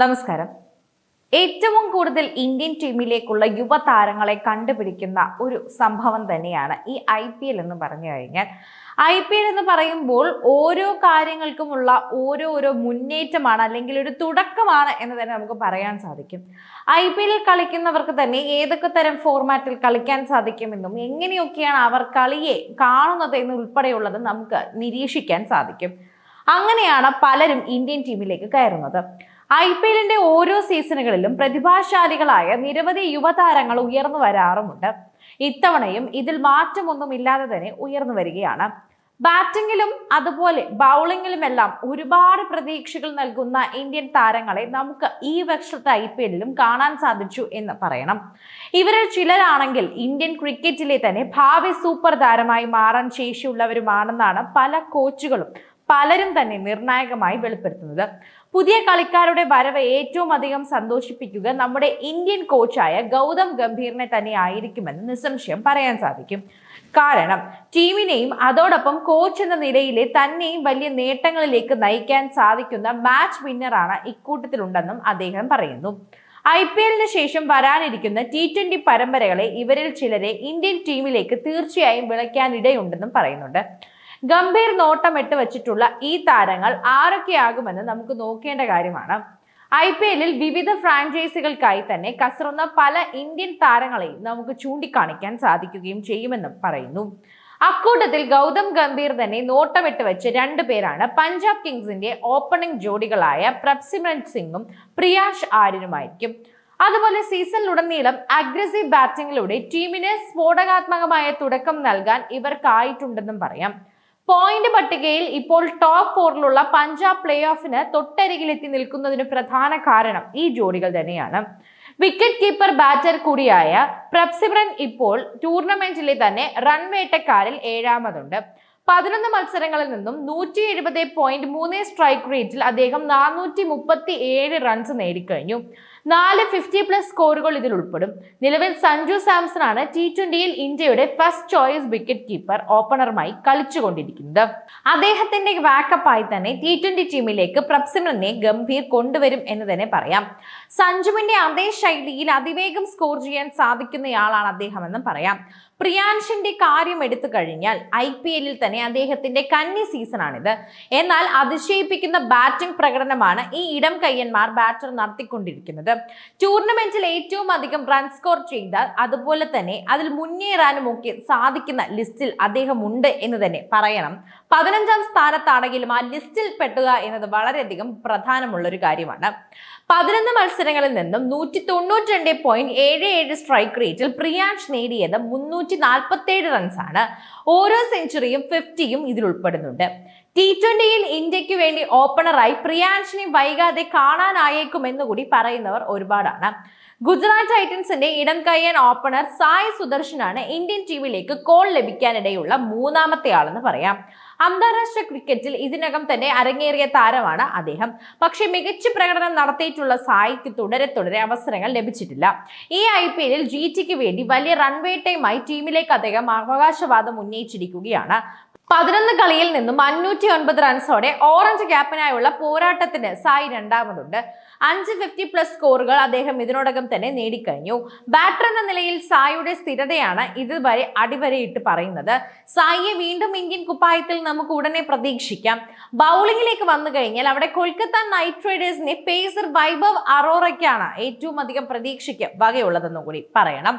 നമസ്കാരം. ഏറ്റവും കൂടുതൽ ഇന്ത്യൻ ടീമിലേക്കുള്ള യുവതാരങ്ങളെ കണ്ടുപിടിക്കുന്ന ഒരു സംഭവം തന്നെയാണ് ഈ ഐ പി എൽ എന്ന് പറഞ്ഞു കഴിഞ്ഞാൽ. ഐ പി എൽ എന്ന് പറയുമ്പോൾ ഓരോ കാര്യങ്ങൾക്കുമുള്ള ഓരോ ഓരോ മുന്നേറ്റമാണ് അല്ലെങ്കിൽ ഒരു തുടക്കമാണ് എന്ന് തന്നെ നമുക്ക് പറയാൻ സാധിക്കും. ഐ പി എല്ലിൽ കളിക്കുന്നവർക്ക് തന്നെ ഏതൊക്കെ തരം ഫോർമാറ്റിൽ കളിക്കാൻ സാധിക്കുമെന്നും എങ്ങനെയൊക്കെയാണ് അവർ കളിയെ കാണുന്നത് എന്ന് ഉൾപ്പെടെയുള്ളത് നമുക്ക് നിരീക്ഷിക്കാൻ സാധിക്കും. അങ്ങനെയാണ് പലരും ഇന്ത്യൻ ടീമിലേക്ക് കയറുന്നത്. ഐ പി എല്ലിന്റെ ഓരോ സീസണുകളിലും പ്രതിഭാശാലികളായ നിരവധി യുവതാരങ്ങൾ ഉയർന്നു വരാറുമുണ്ട്. ഇത്തവണയും ഇതിൽ മാറ്റമൊന്നുമില്ലാതെ തന്നെ ഉയർന്നു വരികയാണ്. ബാറ്റിങ്ങിലും അതുപോലെ ബൗളിങ്ങിലുമെല്ലാം ഒരുപാട് പ്രതീക്ഷകൾ നൽകുന്ന ഇന്ത്യൻ താരങ്ങളെ നമുക്ക് ഈ വർഷത്തെ ഐ പി എല്ലിലും കാണാൻ സാധിച്ചു എന്ന് പറയണം. ഇവരിൽ ചിലരാണെങ്കിൽ ഇന്ത്യൻ ക്രിക്കറ്റിലെ തന്നെ ഭാവി സൂപ്പർ താരമായി മാറാൻ ശേഷിയുള്ളവരുമാണെന്നാണ് പല കോച്ചുകളും പലരും തന്നെ നിർണായകമായി വെളിപ്പെടുത്തുന്നത്. പുതിയ കളിക്കാരുടെ വരവ് ഏറ്റവും അധികം സന്തോഷിപ്പിക്കുക നമ്മുടെ ഇന്ത്യൻ കോച്ചായ ഗൗതം ഗംഭീറിനെ തന്നെ ആയിരിക്കുമെന്ന് നിസ്സംശയം പറയാൻ സാധിക്കും. കാരണം ടീമിനെയും അതോടൊപ്പം കോച്ച് എന്ന നിലയിലെ തന്നെയും വലിയ നേട്ടങ്ങളിലേക്ക് നയിക്കാൻ സാധിക്കുന്ന മാച്ച് വിന്നറാണ് ഇക്കൂട്ടത്തിലുണ്ടെന്നും അദ്ദേഹം പറയുന്നു. ഐ പി എല്ലിന് ശേഷം വരാനിരിക്കുന്ന ടി ട്വന്റി പരമ്പരകളെ ഇവരിൽ ചിലരെ ഇന്ത്യൻ ടീമിലേക്ക് തീർച്ചയായും വിളയ്ക്കാനിടയുണ്ടെന്നും പറയുന്നുണ്ട്. ഗംഭീർ നോട്ടമിട്ട് വെച്ചിട്ടുള്ള ഈ താരങ്ങൾ ആരൊക്കെയാകുമെന്ന് നമുക്ക് നോക്കേണ്ട കാര്യമാണ്. ഐ പി എല്ലിൽ വിവിധ ഫ്രാഞ്ചൈസികൾക്കായി തന്നെ കസറുന്ന പല ഇന്ത്യൻ താരങ്ങളെയും നമുക്ക് ചൂണ്ടിക്കാണിക്കാൻ സാധിക്കുകയും ചെയ്യുമെന്നും പറയുന്നു. അക്കൂട്ടത്തിൽ ഗൗതം ഗംഭീർ തന്നെ നോട്ടമിട്ട് വെച്ച് രണ്ടു പേരാണ് പഞ്ചാബ് കിങ്സിന്റെ ഓപ്പണിംഗ് ജോഡികളായ പ്രപ്സിമൻ സിംഗും പ്രിയാഷ് ആര്യനുമായിരിക്കും. അതുപോലെ സീസണിലുടനീളം അഗ്രസീവ് ബാറ്റിംഗിലൂടെ ടീമിന് സ്ഫോടകാത്മകമായ തുടക്കം നൽകാൻ ഇവർക്കായിട്ടുണ്ടെന്നും പറയാം. പോയിന്റ് പട്ടികയിൽ ഇപ്പോൾ ടോപ്പ് ഫോറിലുള്ള പഞ്ചാബ് പ്ലേ ഓഫിന് തൊട്ടരികിലെത്തി നിൽക്കുന്നതിന് പ്രധാന കാരണം ഈ ജോഡികൾ തന്നെയാണ്. വിക്കറ്റ് കീപ്പർ ബാറ്റർ കൂടിയായ പ്രപ്സിബ്രൻ ഇപ്പോൾ ടൂർണമെന്റിലെ തന്നെ റൺവേട്ടക്കാരിൽ ഏഴാമതുണ്ട്. പതിനൊന്ന് മത്സരങ്ങളിൽ നിന്നും നൂറ്റി എഴുപത് പോയിന്റ് മൂന്ന് സ്ട്രൈക്ക് റേറ്റിൽ അദ്ദേഹം നാനൂറ്റി മുപ്പത്തി ഏഴ് റൺസ് നേടിക്കഴിഞ്ഞു. നാല് ഫിഫ്റ്റി പ്ലസ് സ്കോറുകൾ ഇതിൽ ഉൾപ്പെടും. നിലവിൽ സഞ്ജു സാംസൺ ആണ് ടി ട്വന്റിയിൽ ഇന്ത്യയുടെ ഫസ്റ്റ് ചോയ്സ് വിക്കറ്റ് കീപ്പർ ഓപ്പണറുമായി കളിച്ചുകൊണ്ടിരിക്കുന്നത്. അദ്ദേഹത്തിന്റെ ബാക്കപ്പായി തന്നെ ടി ട്വന്റി ടീമിലേക്ക് പ്രപ്സിമനെ ഗംഭീർ കൊണ്ടുവരും എന്ന് തന്നെ പറയാം. സഞ്ജുവിന്റെ അതേ ശൈലിയിൽ അതിവേഗം സ്കോർ ചെയ്യാൻ സാധിക്കുന്നയാളാണ് അദ്ദേഹമെന്നും പറയാം. പ്രിയാൻഷിന്റെ കാര്യം എടുത്തു കഴിഞ്ഞാൽ ഐ പി എല്ലിൽ തന്നെ അദ്ദേഹത്തിന്റെ കന്നി സീസണാണിത് എന്നാൽ അതിശയിപ്പിക്കുന്ന ബാറ്റിംഗ് പ്രകടനമാണ് ഈ ഇടം കയ്യന്മാർ ബാറ്റർ നടത്തിക്കൊണ്ടിരിക്കുന്നത്. ടൂർണമെന്റിൽ ഏറ്റവും അധികം റൺ സ്കോർ ചെയ്ത അതുപോലെ തന്നെ അതിൽ മുന്നേറാനും ഒക്കെ സാധിക്കുന്ന ലിസ്റ്റിൽ അദ്ദേഹം ഉണ്ട് എന്ന് തന്നെ പറയണം. പതിനഞ്ചാം സ്ഥാനത്താണെങ്കിലും ആ ലിസ്റ്റിൽ പെട്ടുക എന്നത് വളരെയധികം പ്രധാനമുള്ള ഒരു കാര്യമാണ്. പതിനൊന്ന് മത്സരങ്ങളിൽ നിന്നും നൂറ്റി തൊണ്ണൂറ്റി രണ്ട് പോയിന്റ് ഏഴ് ഏഴ് സ്ട്രൈക്ക് റേറ്റിൽ പ്രിയാൻഷ് നേടിയത് മുന്നൂറ്റി നാൽപ്പത്തി ഏഴ് റൺസാണ് ഓരോ സെഞ്ചുറിയും ഫിഫ്റ്റിയും ഇതിൽ ഉൾപ്പെടുന്നുണ്ട്. ടി ട്വന്റിയിൽ ഇന്ത്യയ്ക്ക് വേണ്ടി ഓപ്പണറായി പ്രിയാൻഷിനെ വൈകാതെ കാണാനായേക്കുമെന്ന് കൂടി പറയുന്നവർ ഒരുപാടാണ്. ഗുജറാത്ത് ടൈറ്റൻസിന്റെ ഇടം കയ്യാൻ ഓപ്പണർ സായ് സുദർശനാണ് ഇന്ത്യൻ ടീമിലേക്ക് കോൾ ലഭിക്കാനിടയുള്ള മൂന്നാമത്തെ ആളെന്ന് പറയാം. അന്താരാഷ്ട്ര ക്രിക്കറ്റിൽ ഇതിനകം തന്നെ അരങ്ങേറിയ താരമാണ് അദ്ദേഹം. പക്ഷേ മികച്ച പ്രകടനം നടത്തിയിട്ടുള്ള സായിക്ക് തുടരെ തുടരെ അവസരങ്ങൾ ലഭിച്ചിട്ടില്ല. ഈ ഐ പി എല്ലിൽ ജി ടിക്ക് വേണ്ടി വലിയ റൺവേട്ടയുമായി ടീമിലേക്ക് അദ്ദേഹം അവകാശവാദം ഉന്നയിച്ചിരിക്കുകയാണ്. പതിനൊന്ന് കളിയിൽ നിന്നും അഞ്ഞൂറ്റി ഒൻപത് റൺസോടെ ഓറഞ്ച് ക്യാപ്പിനായുള്ള പോരാട്ടത്തിന് സായി രണ്ടാമതുണ്ട്. അഞ്ച് ഫിഫ്റ്റി പ്ലസ് സ്കോറുകൾ അദ്ദേഹം ഇതിനോടകം തന്നെ നേടിക്കഴിഞ്ഞു. ബാറ്റർ എന്ന നിലയിൽ സായിയുടെ സ്ഥിരതയാണ് ഇതുവരെ അടിവരയിട്ട് പറയുന്നത്. സായിയെ വീണ്ടും ഇന്ത്യൻ കുപ്പായത്തിൽ നമുക്ക് ഉടനെ പ്രതീക്ഷിക്കാം. ബൗളിംഗിലേക്ക് വന്നു കഴിഞ്ഞാൽ അവിടെ കൊൽക്കത്ത നൈറ്റ് റൈഡേഴ്സിനെ പേസർ വൈഭവ് അറോറയ്ക്കാണ് ഏറ്റവും അധികം പ്രതീക്ഷയ്ക്ക് വകയുള്ളതെന്നും കൂടി പറയണം.